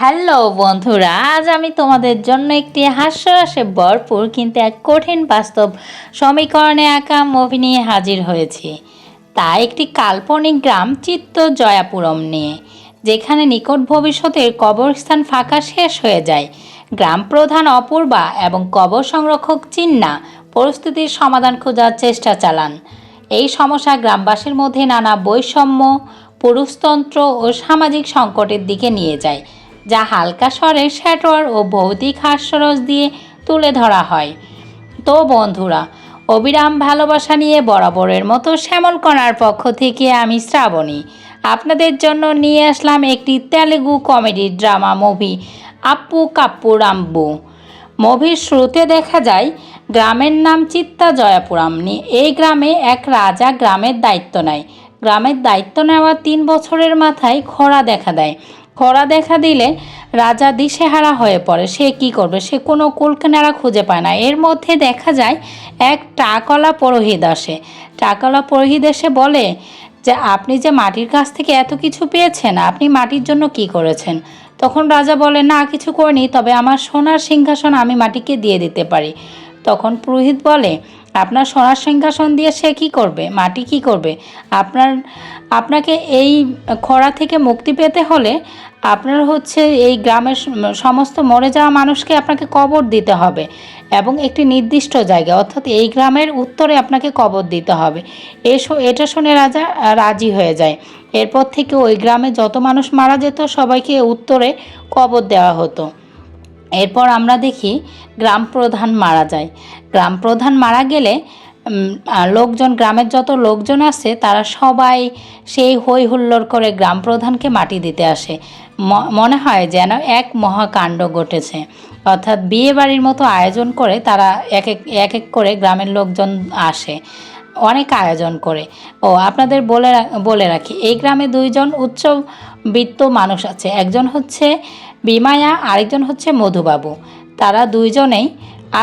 Hello বন্ধুরা, আজ আমি তোমাদের জন্য একটি হাস্যরসে ভরপুর কিন্তু এক কঠিন বাস্তব সমীকরণে আঁকা মুভি নিয়ে হাজির হয়েছি। তা একটি কাল্পনিক গ্রাম চিত্ত জয়াপুরম নিয়ে, যেখানে নিকট ভবিষ্যতের কবরস্থান ফাঁকা শেষ হয়ে যায়। গ্রাম প্রধান অপূর্বা এবং কবর সংরক্ষক চিন্না পরিস্থিতির সমাধান খোঁজার চেষ্টা চালান। এই সমস্যা গ্রামবাসীর মধ্যে নানা বৈষম্য, পুরুষতন্ত্র ও সামাজিক সংকটের দিকে নিয়ে যায়। যা হালকা স্বরে শ্যাটোয়ার ও ভৌতিক হাস্যরস দিয়ে তুলে ধরা হয়। তো বন্ধুরা, অবিরাম ভালোবাসা নিয়ে বরাবরের মতো শ্যামলকণার পক্ষ থেকে আমি শ্রাবণী। আপনাদের জন্য নিয়ে আসলাম একটি Telugu comedy drama movie, Appu Kappu Rambu. মুভির শুরুতে দেখা যায়, গ্রামের নাম চিত্তা জয়াপুরামনি। এই গ্রামে এক রাজা গ্রামের দায়িত্ব নেয়। গ্রামের দায়িত্ব নেওয়ার তিন বছরের মাথায় খরা দেখা দেয়। খরা দেখা দিলে রাজা দিশেহারা হয়ে পড়ে। সে কি করবে? সে কোনো কুলকিনারা খুঁজে পায় না। এর মধ্যে দেখা যায়, এক টাকলা পুরোহিত আসে। টাকলা পুরোহিত এসে বলে যে, আপনি যে মাটির কাছ থেকে এত কিছু পেয়েছেন, আপনি মাটির জন্য কি করেছেন? তখন রাজা বলে, না, কিছু করিনি, তবে আমার সোনার সিংহাসন আমি মাটিকে দিয়ে দিতে পারি। তখন পুরোহিত বলে আপনার সোনার সিংহাসন দিয়ে সে কি করবে? মাটি কি করবে? আপনার, আপনাকে এই খরা থেকে মুক্তি পেতে হলে আপনার হচ্ছে এই গ্রামের সমস্ত মরে যাওয়া মানুষকে আপনাকে কবর দিতে হবে এবং একটি নির্দিষ্ট জায়গায় অর্থাৎ এই গ্রামের উত্তরে আপনাকে কবর দিতে হবে। এসো, এটা শুনে রাজা রাজি হয়ে যায়। এরপর থেকে ওই গ্রামে যত মানুষ মারা যেত, সবাইকে উত্তরে কবর দেওয়া হতো। এরপর আমরা দেখি গ্রাম প্রধান মারা যায়। গ্রাম প্রধান মারা গেলে লোকজন, গ্রামের যত লোকজন আছে, তারা সবাই সেই হই হুল্লোড় করে গ্রাম প্রধানকে মাটি দিতে আসে। মনে হয় যেন এক মহাকাণ্ড ঘটেছে। অর্থাৎ বিয়ে বাড়ির মতো আয়োজন করে তারা এক এক এক এক করে গ্রামের লোকজন আসে, অনেক আয়োজন করে। ও, আপনাদের বলে বলে রাখি, এই গ্রামে দুইজন উচ্চ বিত্ত মানুষ আছে। একজন হচ্ছে বিমায়া আরেকজন হচ্ছে মধুবাবু। তারা দুইজনেই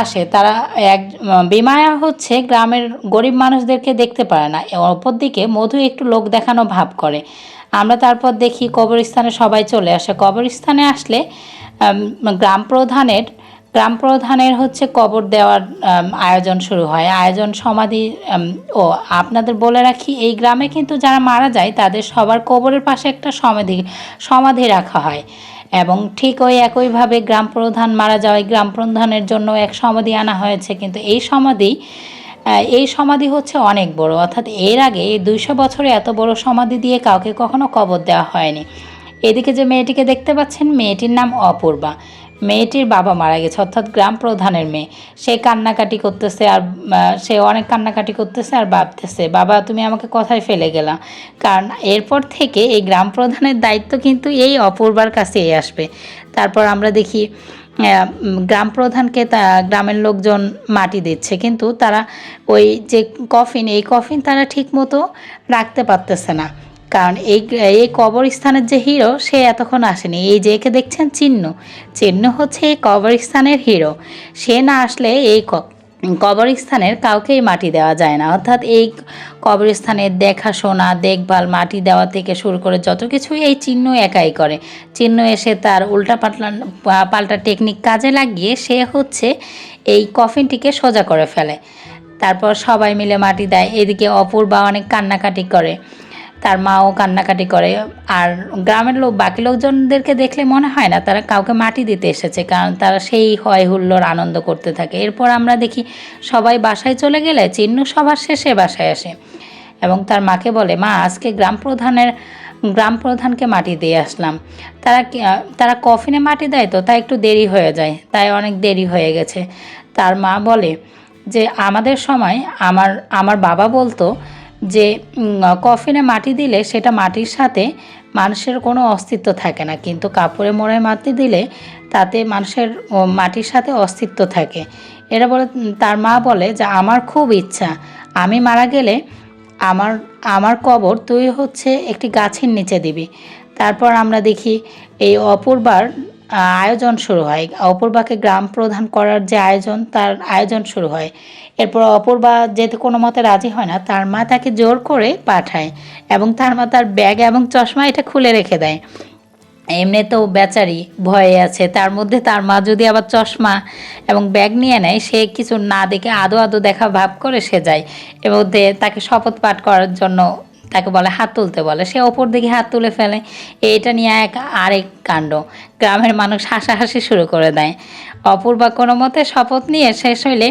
আসে। তারা এক, বিমায়া হচ্ছে গ্রামের গরিব মানুষদেরকে দেখতে পারে না। অপরদিকে মধু একটু লোক দেখানো ভাব করে। আমরা তারপর দেখি কবরস্থানে সবাই চলে আসে। কবরস্থানে আসলে গ্রাম প্রধানের গ্রাম প্রধানের হচ্ছে কবর দেওয়ার আয়োজন শুরু হয়। আয়োজন, সমাধি ও, আপনাদের বলে রাখি, এই গ্রামে কিন্তু যারা মারা যায়, তাদের সবার কবরের পাশে একটা সমাধি সমাধি রাখা হয়। এবং ঠিক ওই একইভাবে গ্রাম প্রধান মারা যাওয়ায় গ্রাম প্রধানের জন্য এক সমাধি আনা হয়েছে। কিন্তু এই সমাধি এই সমাধি হচ্ছে অনেক বড়। অর্থাৎ এর আগে দুইশো বছরে এত বড় সমাধি দিয়ে কাউকে কখনো কবর দেওয়া হয়নি। এদিকে যে মেয়েটিকে দেখতে পাচ্ছেন, মেয়েটির নাম অপূর্বা। মেয়েটির বাবা মারা গেছে, অর্থাৎ গ্রাম প্রধানের মেয়ে। সে কান্নাকাটি করতেছে আর সে অনেক কান্নাকাটি করতেছে আর ভাবতেছে, বাবা, তুমি আমাকে কথায় ফেলে গেলা। কারণ এরপর থেকে এই গ্রাম প্রধানের দায়িত্ব কিন্তু এই অপূর্বার কাছেই আসবে। তারপর আমরা দেখি গ্রাম প্রধানকে তা, গ্রামের লোকজন মাটি দিচ্ছে, কিন্তু তারা ওই যে কফিন, এই কফিন তারা ঠিক মতো রাখতে পারতেছে না। কারণ এই এই কবরস্থানের যে হিরো সে এতক্ষণ আসেনি। এই যে একে দেখছেন চিহ্ন। চিহ্ন হচ্ছে এই কবরস্থানের হিরো সে না আসলে এই কবরস্থানের কাউকেই মাটি দেওয়া যায় না। অর্থাৎ এই কবরস্থানের দেখাশোনা, দেখভাল, মাটি দেওয়া থেকে শুরু করে যত কিছু এই চিহ্ন একাই করে। চিহ্ন এসে তার উল্টা পাল্টা পাল্টা টেকনিক কাজে লাগিয়ে সে হচ্ছে এই কফিনটিকে সোজা করে ফেলে। তারপর সবাই মিলে মাটি দেয়। এদিকে অপূর্বা অনেক কান্নাকাটি করে। তার মাও কান্নাকাটি করে। আর গ্রামের লোক, বাকি লোকজনদেরকে দেখলে মনে হয় না, তারা কাউকে মাটি দিতে এসেছে, কারণ তারা সেই হয় হুল্লোর আনন্দ করতে থাকে। এরপর আমরা দেখি সবাই বাসায় চলে গেলে চিন্নু সবার শেষে বাসায় আসে এবং তার মাকে বলে, মা, আজকে গ্রাম প্রধানের, গ্রাম প্রধানকে মাটি দিয়ে আসলাম। তারা তারা কফিনে মাটি দেয় তো, তাই একটু দেরি হয়ে যায়, তাই অনেক দেরি হয়ে গেছে। তার মা বলে যে, আমাদের সময় আমার আমার বাবা বলতো যে কফিনে মাটি দিলে সেটা মাটির সাথে মানুষের কোনো অস্তিত্ব থাকে না। কিন্তু কাপড়ে মোড়ে মাটি দিলে তাতে মানুষের মাটির সাথে অস্তিত্ব থাকে। এরা বলে, তার মা বলে যে, আমার খুব ইচ্ছা। আমি মারা গেলে আমার আমার কবর তুই হচ্ছে একটি গাছের নিচে দিবি। তারপর আমরা দেখি এই অপূর্বার আয়োজন শুরু হয়। অপূর্বাকে গ্রাম প্রধান করার যে আয়োজন, তার আয়োজন শুরু হয়। এরপর অপূর্বা যেতে কোনো মতে রাজি হয় না, তার মা তাকে জোর করে পাঠায় এবং তার মা তার ব্যাগ এবং চশমা এটা খুলে রেখে দেয়। এমনি তো বেচারি ভয়ে আছে, তার মধ্যে তার মা যদি আবার চশমা এবং ব্যাগ নিয়ে নেয়, সে কিছু না দেখে আদো আদো দেখা ভাব করে সে যায়। এর মধ্যে তাকে শপথ পাঠ করার জন্য তাকে বলে, হাত তুলতে বলে। সে ওপর দিকে হাত তুলে ফেলে। এটা নিয়ে এক আরেক কাণ্ড। গ্রামের মানুষ হাসাহাসি শুরু করে দেয়। অপূর্বা কোনো মতে শপথ নিয়ে শেষ হইলে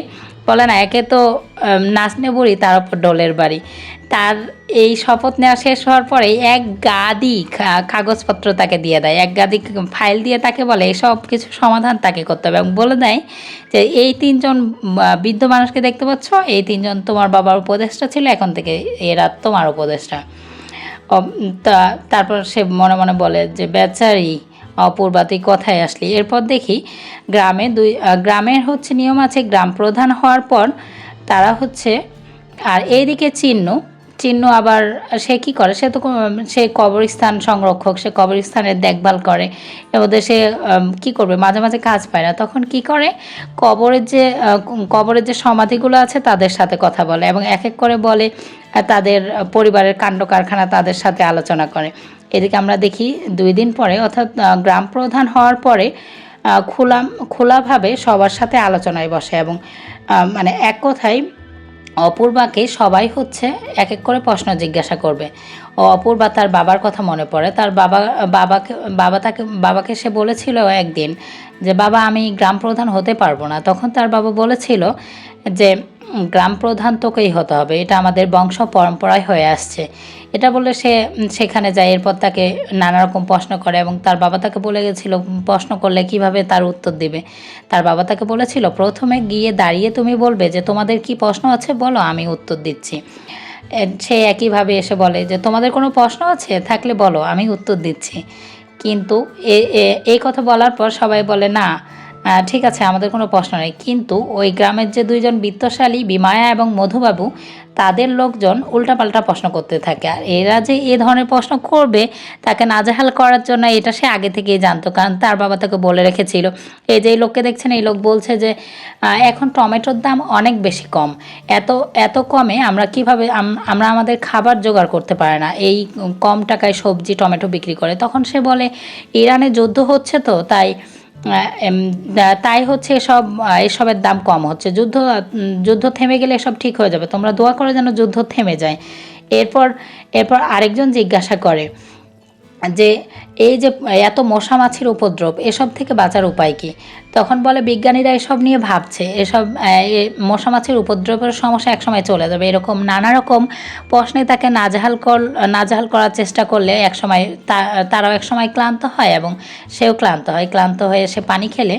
বলে না, একে তো নাচনে বুড়ি তার উপর ডোলের বাড়ি। তার এই শপথ নেওয়া শেষ হওয়ার পরে এক গাদি কাগজপত্র তাকে দিয়ে দেয়। এক গাদি ফাইল দিয়ে তাকে বলে, এসব কিছু সমাধান তাকে করতে হবে। এবং বলে দেয় যে, এই তিনজন বৃদ্ধ মানুষকে দেখতে পাচ্ছ? এই তিনজন তোমার বাবার উপদেষ্টা ছিল, এখন থেকে এরা তোমার উপদেষ্টা। তা, তারপর সে মনে মনে বলে যে, বেচারি অপূর্বা তুই কথায় আসলি। এরপর দেখি, গ্রামে দুই গ্রামের হচ্ছে নিয়ম আছে, গ্রাম প্রধান হওয়ার পর তারা হচ্ছে, আর এইদিকে চিহ্ন চিহ্ন আবার সে কি করে? সে তো সে কবরস্থান সংরক্ষক, সে কবরস্থানের দেখভাল করে। এর সে কি করবে? মাঝে মাঝে কাজ পায় না। তখন কি করে? কবরের যে কবরের যে সমাধিগুলো আছে তাদের সাথে কথা বলে এবং এক এক করে বলে তাদের পরিবারের কাণ্ড কারখানা তাদের সাথে আলোচনা করে। এদিকে আমরা দেখি দুই দিন পরে, অর্থাৎ গ্রাম প্রধান হওয়ার পরে খোলা খোলাভাবে সবার সাথে আলোচনায় বসে এবং মানে এক কথায় অপূর্বাকে সবাই হচ্ছে এক এক করে প্রশ্ন জিজ্ঞাসা করবে। ও অপূর্বা তার বাবার কথা মনে পড়ে। তার বাবা, বাবাকে, বাবা তাকে, বাবাকে সে বলেছিল একদিন যে, বাবা, আমি গ্রাম প্রধান হতে পারব না। তখন তার বাবা বলেছিল যে গ্রাম প্রধান তোকেই হতে হবে। এটা আমাদের বংশ পরম্পরায় হয়ে আসছে। এটা বলে সে সেখানে যায়, এরপর তাকে নানা রকম প্রশ্ন করে এবং তার বাবা তাকে বলে গেছিল প্রশ্ন করলে কীভাবে তার উত্তর দিবে? তার বাবা তাকে বলেছিল, প্রথমে গিয়ে দাঁড়িয়ে তুমি বলবে যে, তোমাদের কি প্রশ্ন আছে? বলো, আমি উত্তর দিচ্ছি। সে একইভাবে এসে বলে যে, তোমাদের কোনো প্রশ্ন আছে? থাকলে বলো, আমি উত্তর দিচ্ছি। কিন্তু এ- এই কথা বলার পর সবাই বলে, না ঠিক আছে, আমাদের কোনো প্রশ্ন নেই। কিন্তু ওই গ্রামের যে দুইজন বিত্তশালী বিমায়া এবং মধুবাবু, তাদের লোকজন উল্টাপাল্টা প্রশ্ন করতে থাকে। আর এরা যে এ ধরনের প্রশ্ন করবে, তাকে নাজেহাল করার জন্য এটা সে আগে থেকেই জানতো, কারণ তার বাবা তাকে বলে রেখেছিল। এই যে লোককে দেখছেন, এই লোক বলছে যে এখন টমেটোর দাম অনেক বেশি কম। এত এত কমে আমরা কীভাবে আমরা আমাদের খাবার জোগাড় করতে পারে না। এই কম টাকায় সবজি, টমেটো বিক্রি করে। তখন সে বলে, ইরানে যুদ্ধ হচ্ছে তো, তাই তাই হচ্ছে সব এসবের দাম কম হচ্ছে। যুদ্ধ যুদ্ধ থেমে গেলে এসব ঠিক হয়ে যাবে। তোমরা দোয়া করো যেন যুদ্ধ থেমে যায়। এরপর এরপর আরেকজন জিজ্ঞাসা করে যে এই যে এত মশা মাছির উপদ্রব, এসব থেকে বাঁচার উপায় কি? তখন বলে বিজ্ঞানীরা এসব নিয়ে ভাবছে। এসব মশা মাছির উপদ্রবের সমস্যা একসময় চলে যাবে। এরকম নানা রকম প্রশ্নে তাকে নাজহাল কর, নাজেহাল করার চেষ্টা করলে একসময় তারাও একসময় ক্লান্ত হয় এবং সেও ক্লান্ত হয়। ক্লান্ত হয়ে সে পানি খেলে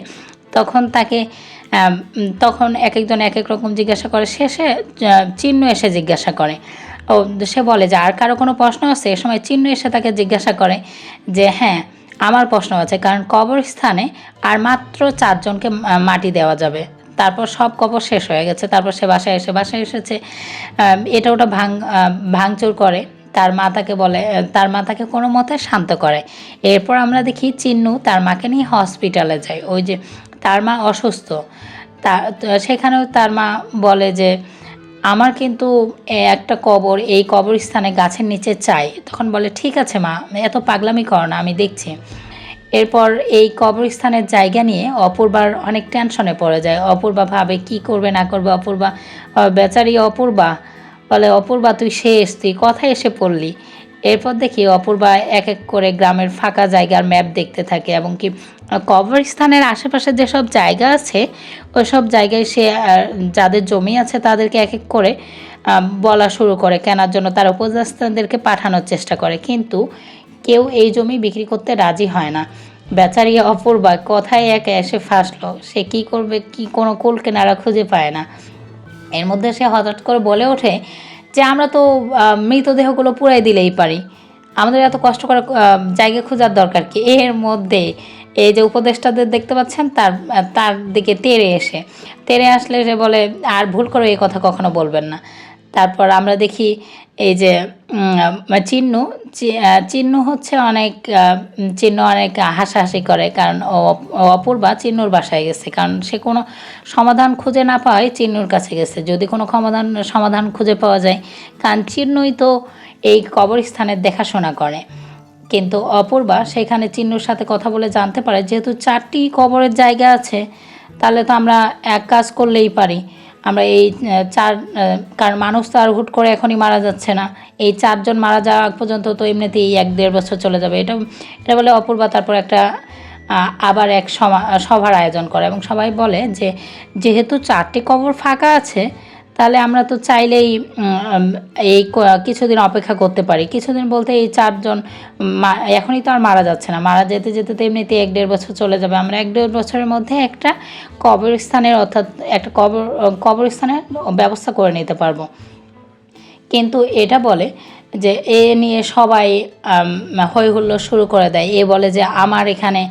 তখন তাকে তখন এক একজন এক এক রকম জিজ্ঞাসা করে। শেষে চিহ্ন এসে জিজ্ঞাসা করে। ও সে বলে যে আর কারও কোনো প্রশ্ন আছে? এ সময় চিহ্ন এসে তাকে জিজ্ঞাসা করে যে হ্যাঁ আমার প্রশ্ন আছে কারণ কবরস্থানে আর মাত্র চারজনকে মাটি দেওয়া যাবে। তারপর সব কবর শেষ হয়ে গেছে। তারপর সে বাসায় এসে বাসায় এসেছে। এটা ওটা ভাঙ আহ, ভাঙচুর করে। তার মা তাকে বলে তার মা তাকে কোনো মতে শান্ত করে। এরপর আমরা দেখি চিন্নু তার মাকে নিয়ে হসপিটালে যায়। ওই যে তার মা অসুস্থ। তা সেখানেও তার মা বলে যে আমার কিন্তু একটা কবর, এই কবরস্থানে গাছের নিচে চাই। তখন বলে, ঠিক আছে মা, এত পাগলামি কর না, আমি দেখছি। এরপর এই কবরস্থানের জায়গা নিয়ে অপূর্বার অনেক টেনশনে পড়ে যায়। অপূর্বা ভাবে, কি করবে, না করবে, অপূর্বা? বেচারি অপূর্বা। বলে, অপূর্বা, তুই শেষ, তুই কথায় এসে পড়লি। এরপর দেখি অপূর্বা এক এক করে গ্রামের ফাঁকা জায়গার ম্যাপ দেখতে থাকে এবং কি কবরস্থানের আশেপাশে যেসব জায়গা আছে ওই সব জায়গায় সে যাদের জমি আছে তাদেরকে এক এক করে বলা শুরু করে, কেনার জন্য তার উপদেষ্টাদেরকে পাঠানোর চেষ্টা করে। কিন্তু কেউ এই জমি বিক্রি করতে রাজি হয় না। বেচারি অপূর্বা কথায় একে এসে ফাঁসলো। সে কি করবে, কি কোনো কুল কেনারা খুঁজে পায় না। এর মধ্যে সে হঠাৎ করে বলে ওঠে যে আমরা তো মৃতদেহগুলো পুরাই দিলেই পারি। আমাদের এত কষ্ট করে জায়গা খোঁজার দরকার কি? এর মধ্যে এই যে উপদেষ্টাদের দেখতে পাচ্ছেন, তার তার দিকে তেরে এসে। তেরে আসলে সে বলে, আর ভুল করে এই কথা কখনো বলবেন না। তারপর আমরা দেখি, এই যে চিহ্ন চিহ্ন হচ্ছে অনেক চিহ্ন অনেক হাসাহাসি করে, কারণ অপূর্বা চিহ্নুর বাসায় গেছে, কারণ সে কোনো সমাধান খুঁজে না পাওয়ায় চিহ্নুর কাছে গেছে। যদি কোনো সমাধান সমাধান খুঁজে পাওয়া যায়, কারণ চিহ্নই তো এই কবরস্থানের দেখাশোনা করে। কিন্তু অপূর্বা সেখানে চিন্নুর সাথে কথা বলে জানতে পারে, যেহেতু চারটি কবরের জায়গা আছে, তাহলে তো আমরা এক কাজ করলেই পারি। আমরা এই চার কারণ মানুষ তো আর হুট করে এখনই মারা যাচ্ছে না। এই চারজন মারা যাওয়া আগ পর্যন্ত তো এমনিতেই এক দেড় বছর চলে যাবে। এটা এটা বলে অপূর্বা তারপর একটা আবার এক সমা- সভার আয়োজন করে এবং সবাই বলে যে, যেহেতু চারটি কবর ফাঁকা আছে তাহলে আমরা তো চাইলেই এই কিছুদিন অপেক্ষা করতে পারি। কিছুদিন বলতে এই চারজন এখনই তো আর মারা যাচ্ছে না। মারা যেতে যেতে তো এমনিতে এক দেড় বছর চলে যাবে। আমরা এক দেড় বছরের মধ্যে একটা কবরস্থানের অর্থাৎ একটা কবর, কবরস্থানের ব্যবস্থা করে নিতে পারব। কিন্তু এটা বলে যে এ নিয়ে সবাই হই হুল্লোড় শুরু করে দেয়। এ বলে যে, আমার এখানে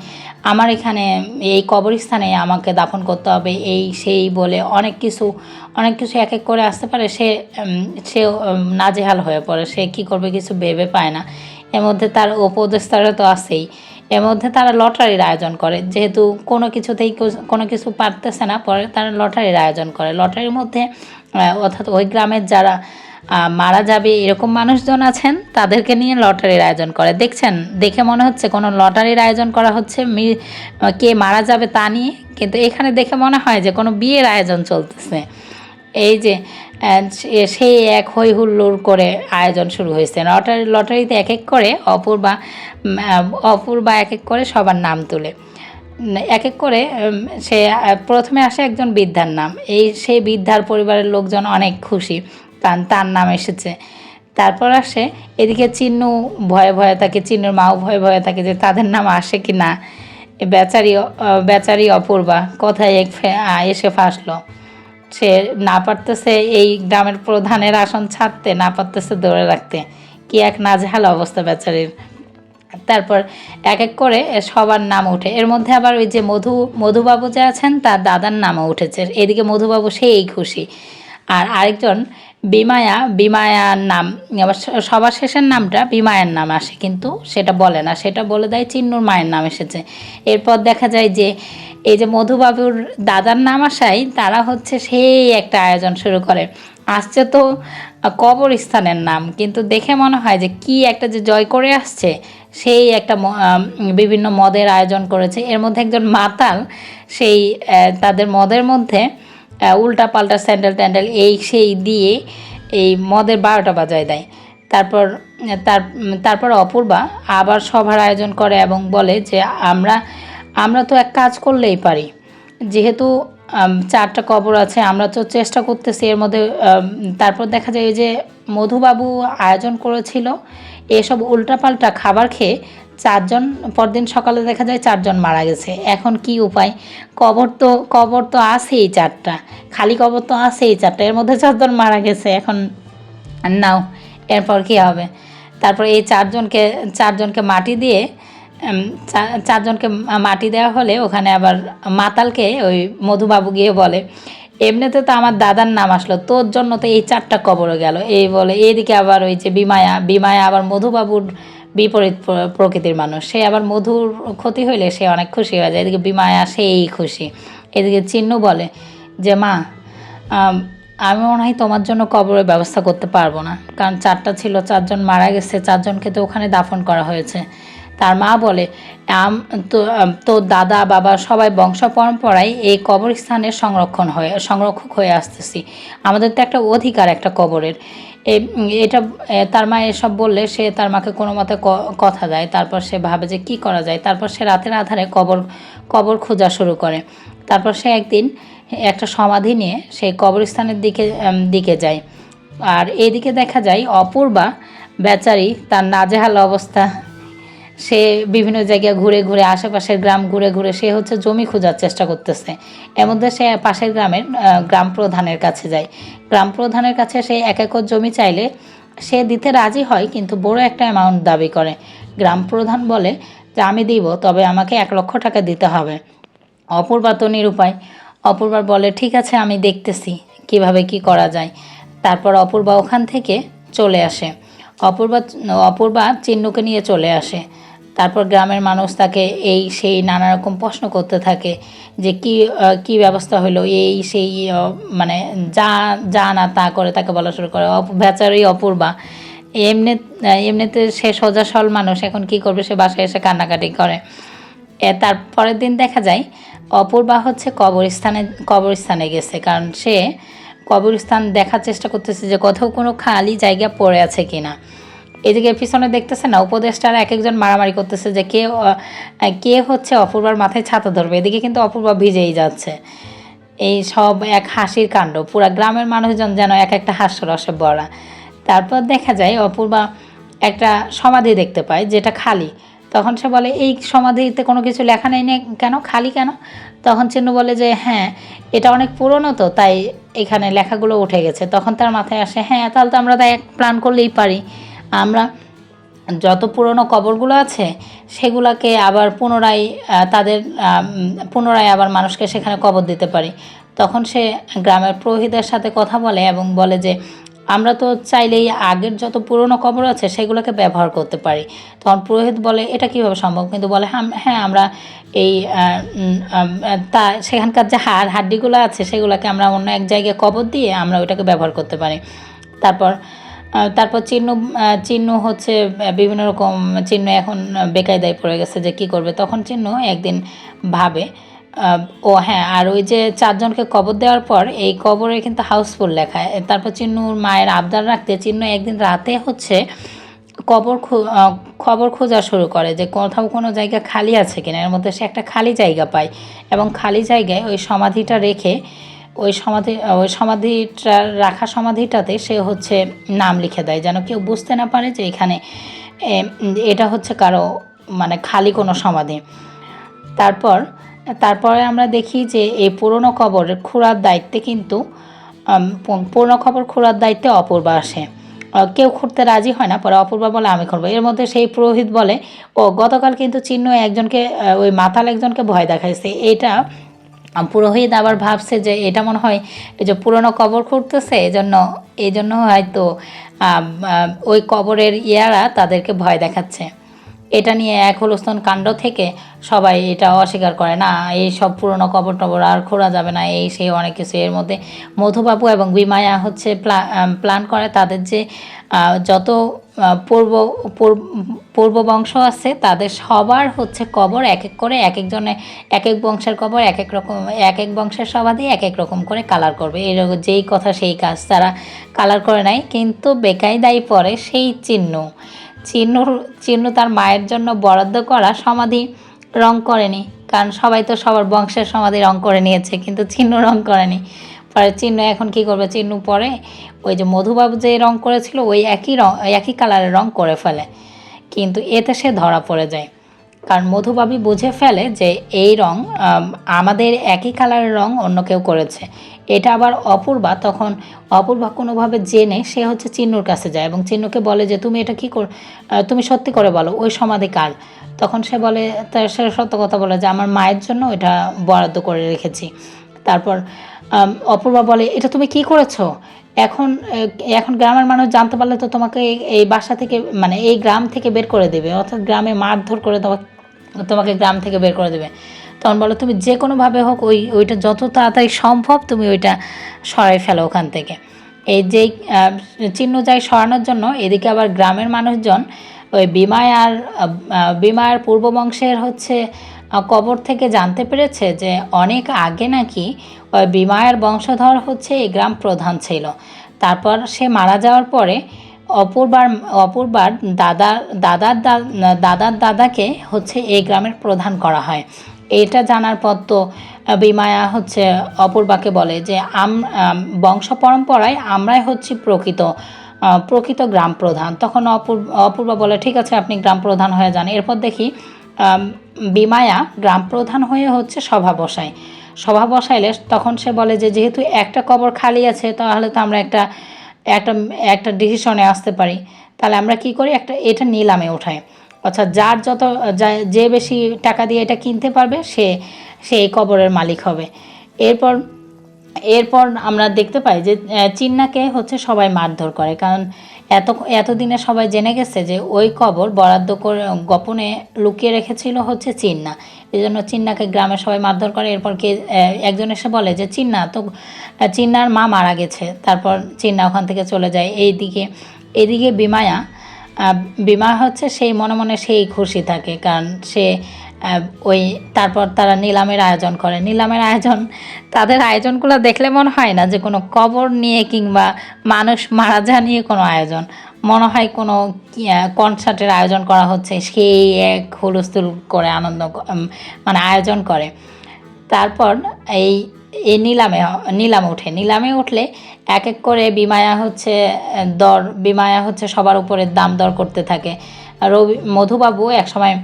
আমার এখানে এই কবরস্থানে আমাকে দাফন করতে হবে। এই, সেই বলে অনেক কিছু অনেক কিছু এক এক করে আসতে পারে। সে সে নাজেহাল হয়ে পড়ে। সে কি করবে কিছু ভেবে পায় না। এর মধ্যে তার উপদেষ্টারা তো আছেই। এর মধ্যে তারা লটারির আয়োজন করে। যেহেতু কোনো কিছুতেই কোনো কিছু পারতেছে না, পরে তারা লটারির আয়োজন করে। লটারির মধ্যে অর্থাৎ ওই গ্রামের যারা মারা যাবে এরকম মানুষজন আছেন, তাদেরকে নিয়ে লটারির আয়োজন করে। দেখছেন, দেখে মনে হচ্ছে কোনো লটারির আয়োজন করা হচ্ছে কে মারা যাবে তা নিয়ে, কিন্তু এখানে দেখে মনে হয় যে কোনো বিয়ের আয়োজন চলতেছে। এই যে সেই এক হই হুল্লোড় করে আয়োজন শুরু হয়েছে। লটারি লটারিতে এক এক করে অপূর্বা অপূর্বা এক এক করে সবার নাম তুলে। এক এক করে সে প্রথমে আসে একজন বৃদ্ধার নাম। এই সেই বৃদ্ধার পরিবারের লোকজন অনেক খুশি। কারণ তার নাম এসেছে। তারপর আসে, এদিকে চিন্নু ভয়ে ভয়ে থাকে, চিন্নুর মাও ভয়ে ভয়ে থাকে যে তাদের নাম আসে কি না। বেচারি বেচারি অপূর্বা কোথায় এক এসে ফাঁসলো। সে না পারতেছে এই গ্রামের প্রধানের আসন ছাড়তে, না পারতেছে ধরে রাখতে। কি এক নাজেহাল অবস্থা বেচারির। তারপর এক এক করে সবার নাম উঠে। এর মধ্যে আবার ওই যে মধু, মধুবাবু যে আছেন, তার দাদার নামও উঠেছে। এদিকে মধুবাবু সেই খুশি। আর আরেকজন বিমায়া, বিমায়ার নাম। সবার শেষের নামটা বিমায়ের নাম আসে, কিন্তু সেটা বলে না। সেটা বলে দেয় চিন্নুর মায়ের নাম এসেছে। এরপর দেখা যায় যে, এই যে মধুবাবুর দাদার নাম আসায় তারা হচ্ছে সেই একটা আয়োজন শুরু করে। আসছে তো কবরস্থানের নাম। কিন্তু দেখে মনে হয় যে কি একটা যে জয় করে আসছে, সেই একটা বিভিন্ন মদের আয়োজন করেছে। এর মধ্যে একজন মাতাল, সেই তাদের মদের মধ্যে উল্টা পাল্টা স্যান্ডেল ট্যান্ডেল, এই সেই দিয়ে এই মদের বারোটা বাজায় দেয়। তারপর, তার, তারপর অপূর্বা আবার সভার আয়োজন করে এবং বলে যে আমরা আমরা তো এক কাজ করলেই পারি। যেহেতু চারটা কবর আছে, আমরা তো চেষ্টা করতেছি এর মধ্যে তারপর দেখা যায় যে মধুবাবু আয়োজন করেছিল। এসব উল্টাপাল্টা খাবার খেয়ে চারজন, পরদিন সকালে দেখা যায় চারজন মারা গেছে। এখন কি উপায়? কবর তো কবর তো আছেই চারটা। খালি কবর তো আছেই চারটা। এর মধ্যে চারজন মারা গেছে। এখন নাও, এরপর কি হবে? তারপর এই চারজনকে চারজনকে মাটি দিয়ে চারজনকে মাটি দেওয়া হলে ওখানে আবার মাতালকে ওই মধুবাবু গিয়ে বলে এমনিতে তো আমার দাদার নাম আসলো, তোর জন্য তো এই চারটা কবরে গেল। এই বলে, এইদিকে আবার ওই যে বিমায়া বিমায়া আবার মধুবাবুর বিপরীত প্রকৃতির মানুষ। সে আবার মধুর ক্ষতি হইলে সে অনেক খুশি হয়ে যায়। এদিকে বিমায়া সেই খুশি। এদিকে চিহ্ন বলে যে, মা আমি মনে হয় তোমার জন্য কবরের ব্যবস্থা করতে পারব না। কারণ চারটা ছিল, চারজন মারা গেছে, চারজনকে তো ওখানে দাফন করা হয়েছে। তার মা বলে আম তো দাদা, বাবা সবাই বংশ পরম্পরায় এই কবরস্থানের সংরক্ষণ হয়ে, সংরক্ষক হয়ে আসতেছি। আমাদের তো একটা অধিকার একটা কবরের। এটা তার মা এসব বললে সে তার মাকে কোনো মতে কথা দেয়। তারপর সে ভাবে যে কি করা যায়। তারপর সে রাতের আধারে কবর কবর খোঁজা শুরু করে। তারপর সে একদিন একটা সমাধি নিয়ে সেই কবরস্থানের দিকে দিকে যায়। আর এদিকে দেখা যায় অপূর্বা বেচারি তার নাজেহাল অবস্থা সে বিভিন্ন জায়গায় ঘুরে ঘুরে, আশেপাশের গ্রাম ঘুরে ঘুরে সে হচ্ছে জমি খোঁজার চেষ্টা করতেছে। এর মধ্যে সে পাশের গ্রামের গ্রাম প্রধানের কাছে যায়। গ্রাম প্রধানের কাছে সে এক একর জমি চাইলে সে দিতে রাজি হয়, কিন্তু বড় একটা অ্যামাউন্ট দাবি করে। গ্রাম প্রধান বলে, যে আমি দিব, তবে আমাকে এক লক্ষ টাকা দিতে হবে। অপূর্বা তো নিরুপায়। অপূর্বা বলে, ঠিক আছে, আমি দেখতেছি কীভাবে কি করা যায়। তারপর অপূর্বা ওখান থেকে চলে আসে। অপূর্বা অপূর্বা চিহ্নকে নিয়ে চলে আসে। তারপর গ্রামের মানুষ তাকে এই সেই নানা রকম প্রশ্ন করতে থাকে যে কি কি ব্যবস্থা হলো? এই সেই মানে যা যা না তা করে তাকে বলা শুরু করে। অপ- বেচারি অপূর্বা। এমনি, এমনিতে সে সোজা সল মানুষ, এখন কি করবে? সে বাসায় এসে কান্নাকাটি করে। এ, তার পরের দিন দেখা যায়, অপূর্বা হচ্ছে কবরস্থানে কবরস্থানে গেছে। কারণ সে কবরস্থান দেখার চেষ্টা করতেছে যে কোথাও কোনো খালি জায়গা পড়ে আছে কিনা। এদিকে পিছনে দেখতেছে না, উপদেষ্টারা এক একজন মারামারি করতেছে যে কে কে হচ্ছে অপূর্বার মাথায় ছাতা ধরবে। এদিকে কিন্তু অপূর্বা ভিজেই যাচ্ছে। এই সব এক হাসির কাণ্ড, পুরা গ্রামের মানুষজন যেন এক একটা হাস্যরসে ভরা। তারপর দেখা যায় অপূর্বা একটা সমাধি দেখতে পায়, যেটা খালি। তখন সে বলে, এই সমাধিতে কোনো কিছু লেখা নেই কেন? খালি কেন? তখন চিন্নু বলে যে হ্যাঁ এটা অনেক পুরনো তো, তাই এখানে লেখাগুলো উঠে গেছে। তখন তার মাথায় আসে হ্যাঁ তাহলে তো আমরা তাই প্ল্যান করলেই পারি। আমরা যত পুরনো কবরগুলো আছে, সেগুলোকে আবার পুনরায় তাদের পুনরায় আবার মানুষকে সেখানে কবর দিতে পারি। তখন সে গ্রামের পুরোহিতের সাথে কথা বলে এবং বলে যে, আমরা তো চাইলেই আগের যত পুরনো কবর আছে, সেগুলোকে ব্যবহার করতে পারি। তখন পুরোহিত বলে, এটা কীভাবে সম্ভব? কিন্তু বলে, "হাম- হ্যাঁ আমরা এই তা, সেখানকার যে হাড়, হাড্ডিগুলো আছে, সেগুলোকে আমরা অন্য এক জায়গায় কবর দিয়ে আমরা ওইটাকে ব্যবহার করতে পারি। তারপর তারপর চিহ্ন চিহ্ন হচ্ছে বিভিন্ন রকম চিহ্ন এখন বেকায়দায় পড়ে গেছে যে কি করবে, তখন চিহ্ন একদিন ভাবে। ও হ্যাঁ আর ওই যে চারজনকে কবর দেওয়ার পর এই কবরে কিন্তু হাউসফুল লেখা। তারপর চিহ্নুর মায়ের আবদার রাখতে, চিহ্ন একদিন রাতে হচ্ছে কবর খবর খোঁজা শুরু করে যে কোথাও কোনো জায়গা খালি আছে কিনা। এর মধ্যে সে একটা খালি জায়গা পায় এবং খালি জায়গায় ওই সমাধিটা রেখে ওই সমাধি, ওই সমাধিটা, রাখা সমাধিটাতে সে হচ্ছে নাম লিখে দেয়। যেন কেউ বুঝতে না পারে যে এখানে এটা হচ্ছে কারও মানে খালি কোনো সমাধি। তারপর, তারপরে আমরা দেখি যে এই পুরনো কবরের খুঁড়ার দায়িত্বে কিন্তু পুরনো খবর খুঁড়ার দায়িত্বে অপূর্বা আসে। কেউ খুঁড়তে রাজি হয় না, পরে অপূর্বা বলে, আমি করব এর মধ্যে সেই পুরোহিত বলে, ও, গতকাল কিন্তু চিহ্ন একজনকে ওই মাতাল একজনকে ভয় দেখাইছে। এটা পুরোহিত আবার ভাবছে যে এটা মনে হয় এই যে পুরনো কবর খুঁড়তেছে এই জন্য এই জন্য হয়তো ওই কবরের ইয়ারা তাদেরকে ভয় দেখাচ্ছে। এটা নিয়ে এক হলস্থান কাণ্ড থেকে সবাই এটা অস্বীকার করে, না, এই সব পুরনো কবর টবর আর খোঁড়া যাবে না, এই সেই অনেক কিছু। এর মধ্যে মধুবাবু এবং বিমায়া হচ্ছে প্লা প্ল্যান করে তাদের যে যত পূর্ব, পূর্ব- বংশ আছে, তাদের সবার হচ্ছে কবর এক এক করে এক একজনে এক এক বংশের কবর, এক এক রকম, এক এক বংশের সবাদি এক এক রকম করে কালার করবে। এরকম যেই কথা সেই কাজ তারা কালার করে নেয় কিন্তু বেকায়দায় পরে সেই চিহ্ন। চিহ্ন চিহ্ন তার মায়ের জন্য বরাদ্দ করা সমাধি রং করেনি, কারণ সবাই তো সবার বংশের সমাধি রং করে নিয়েছে, কিন্তু চিহ্ন রং করেনি। পরে চিহ্ন এখন কি করবে? চিহ্ন পরে ওই যে মধুবাবু যে রং করেছিল, ওই একই রং, একই কালারের রং করে ফেলে। কিন্তু এতে সে ধরা পড়ে যায়। কারণ মধুবাবি বুঝে ফেলে যে এই রং আমাদের একই কালারের রং অন্য কেউ করেছে। এটা আবার অপূর্বা, তখন অপূর্বা কোনোভাবে জেনে সে হচ্ছে চিন্নুর কাছে যায় এবং চিন্নুকে বলে যে, তুমি এটা কি কর তুমি সত্যি করে বলো, ওই সমাধি কার? তখন সে বলে তার সে সত্য কথা বলে যে, আমার মায়ের জন্য এটা বরাদ্দ করে রেখেছি। তারপর অপূর্বা বলে, এটা তুমি কি করেছ? এখন এখন গ্রামের মানুষ জানতে পারলে তো তোমাকে এই- বাসা থেকে মানে এই গ্রাম থেকে বের করে দেবে। অর্থাৎ গ্রামে মারধর করে তোমাকে তোমাকে গ্রাম থেকে বের করে দেবে। তখন বলো, তুমি যে কোনোভাবে হোক ওই, ওইটা যত তাড়াতাড়ি সম্ভব তুমি ওইটা সরাই ফেলো ওখান থেকে। এই যেই চিহ্ন যায় সরানোর জন্য, এদিকে আবার গ্রামের মানুষজন ওই বিমায় আর বিমার পূর্ব বংশের হচ্ছে কবর থেকে জানতে পেরেছে যে অনেক আগে নাকি ওই বিমায়ের বংশধর হচ্ছে এই গ্রাম প্রধান ছিল। তারপর সে মারা যাওয়ার পরে অপূর্বার অপূর্বার দাদার দাদার দাদার দাদাকে হচ্ছে এই গ্রামের প্রধান করা হয়। এটা জানার পর তো বিমায়া হচ্ছে অপূর্বাকে বলে যে, আম বংশ পরম্পরায় আমরাই হচ্ছি প্রকৃত প্রকৃত গ্রাম প্রধান। তখন অপূর্ব, অপূর্বা বলে, ঠিক আছে, আপনি গ্রাম প্রধান হয়ে যান। এরপর দেখি বিমায়া গ্রাম প্রধান হয়ে হচ্ছে সভা বসায়। সভা বসাইলে তখন সে বলে যে, যেহেতু একটা কবর খালি আছে, তাহলে তো আমরা একটা একটা একটা ডিসিশনে আসতে পারি। তাহলে আমরা কি করি? একটা, এটা নিলামে ওঠাই অর্থাৎ যার যত, যা- বেশি টাকা দিয়ে এটা কিনতে পারবে, সে সে এই কবরের মালিক হবে। এরপর এরপর আমরা দেখতে পাই যে চিন্নাকে হচ্ছে সবাই মারধর করে। কারণ এত এতদিনে সবাই জেনে গেছে যে ওই কবর বরাদ্দ করে গোপনে লুকিয়ে রেখেছিল হচ্ছে চিন্না। এই জন্য চিন্নাকে গ্রামে সবাই মারধর করে। এরপর কে একজন এসে বলে যে, চিন্না, তো চিন্নার মা মারা গেছে। তারপর চিন্না ওখান থেকে চলে যায়। এই দিকে এদিকে বিমায়া বিমা হচ্ছে সেই মনে মনে সেই খুশি থাকে। কারণ সে ওই তারপর তারা নিলামের আয়োজন করে। নিলামের আয়োজন, তাদের আয়োজনগুলো দেখলে মনে হয় না যে কোনো কবর নিয়ে কিংবা মানুষ মারা যাওয়া নিয়ে কোনো আয়োজন। মনে হয় কোনো কনসার্টের আয়োজন করা হচ্ছে, সেই এক হুলস্থুল করে আনন্দ মানে আয়োজন করে। তারপর এই এই নিলামে নিলামে ওঠে। নিলামে উঠলে এক এক করে বিমায়া হচ্ছে, দর, বিমায়া হচ্ছে সবার উপরে দাম দর করতে থাকে। রবি, মধুবাবু একসময়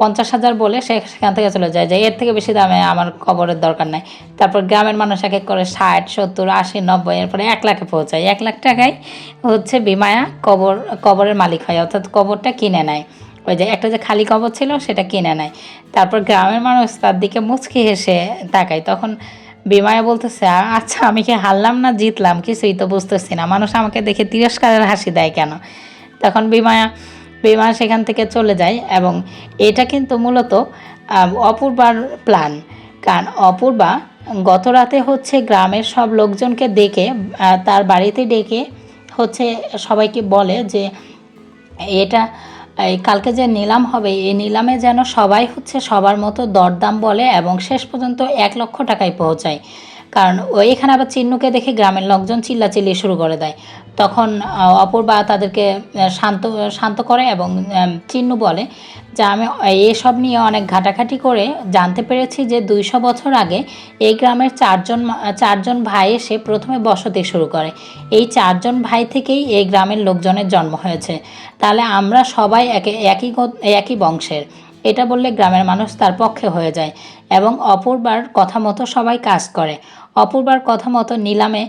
পঞ্চাশ হাজার বলে সে সেখান থেকে চলে যায়, যে এর থেকে বেশি দামে আমার কবরের দরকার নাই। তারপর গ্রামের মানুষ এক এক করে ষাট, সত্তর, আশি, নব্বই, এরপরে এক লাখে পৌঁছায়। এক লাখ টাকায় হচ্ছে বিমায়া কবর, কবরের মালিক হয়, অর্থাৎ কবরটা কিনে নেয়। ওই যে একটা যে খালি কবর ছিল, সেটা কিনে নেয়। তারপর গ্রামের মানুষ তার দিকে মুচকি হেসে তাকায়। তখন বিমায়া বলতেছে আচ্ছা আমি কি হারলাম না জিতলাম? কিছুই তো বুঝতেছি না। মানুষ আমাকে দেখে তিরস্কারের হাসি দেয় কেন? তখন বিমায়া বিমা সেখান থেকে চলে যায় এবং এটা কিন্তু মূলত অপূর্বার প্ল্যান কারণ অপূর্বা গত রাতে হচ্ছে গ্রামের সব লোকজনকে ডেকে তার বাড়িতে ডেকে হচ্ছে সবাইকে বলে যে, এটা, এই কালকে যে নিলাম হবে, এই নিলামে যেন সবাই হচ্ছে সবার মতো দরদাম বলে এবং শেষ পর্যন্ত এক লক্ষ টাকায় পৌঁছায়। কারণ এখানে আবার চিহ্নুকে দেখে গ্রামের লোকজন চিল্লাচিল্লি শুরু করে দেয়। তখন অপূর্বা তাদেরকে শান্ত শান্ত করে এবং চিহ্নু বলে যে, আমি এসব নিয়ে অনেক ঘাটাঘাটি করে জানতে পেরেছি যে দুইশো বছর আগে এই গ্রামের চারজন চারজন ভাই এসে প্রথমে বসতি শুরু করে। এই চারজন ভাই থেকেই এই গ্রামের লোকজনের জন্ম হয়েছে। তাহলে আমরা সবাই একে, একই একই বংশের। এটা বললে গ্রামের মানুষ তার পক্ষে হয়ে যায় এবং অপূর্বার কথা মতো সবাই কাজ করে। অপূর্বার কথা মতো নিলামে,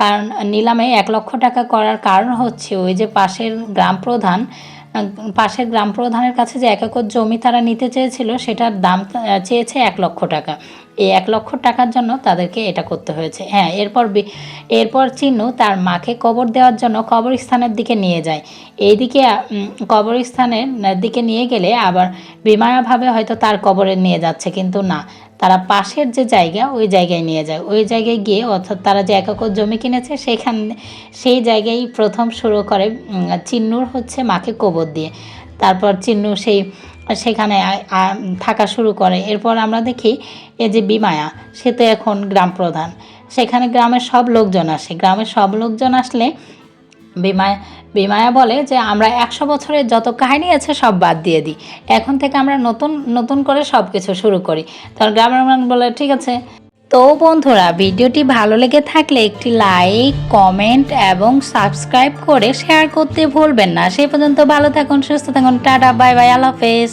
কারণ নিলামে এক লক্ষ টাকা করার কারণ হচ্ছে ওই যে পাশের গ্রাম প্রধান, পাশের গ্রাম প্রধানের কাছে যে এক একর জমি তারা নিতে চেয়েছিল, সেটার দাম চেয়েছে এক লক্ষ টাকা। এই এক লক্ষ টাকার জন্য তাদেরকে এটা করতে হয়েছে। হ্যাঁ এরপর এরপর চিহ্ন তার মাকে কবর দেওয়ার জন্য কবরস্থানের দিকে নিয়ে যায়। এইদিকে কবরস্থানের দিকে নিয়ে গেলে আবার বিমায়াভাবে হয়তো তার কবরে নিয়ে যাচ্ছে, কিন্তু না। তারা পাশের যে জায়গা, ওই জায়গায় নিয়ে যায়। ওই জায়গায় গিয়ে অর্থাৎ তারা যে এক একর জমি কিনেছে, সেখান, সেই জায়গায় প্রথম শুরু করে চিন্নুর হচ্ছে মাকে কবর দিয়ে। তারপর চিন্নু সেই সেখানে থাকা শুরু করে। এরপর আমরা দেখি এ যে বিমায়া, সে তো এখন গ্রাম প্রধান। সেখানে গ্রামের সব লোকজন আসে। গ্রামের সব লোকজন আসলে বিমায়া বিমায়া বলে যে, আমরা একশো বছরের যত কাহিনী আছে সব বাদ দিয়ে দিই। এখন থেকে আমরা নতুন নতুন করে সব কিছু শুরু করি। তখন গ্রামের বলে, ঠিক আছে। তো বন্ধুরা, ভিডিওটি ভালো লেগে থাকলে একটি লাইক, কমেন্ট এবং সাবস্ক্রাইব করে শেয়ার করতে ভুলবেন না। সে পর্যন্ত ভালো থাকুন, সুস্থ থাকুন, টাটা, বাই বাই, আল্লাহ হাফেজ।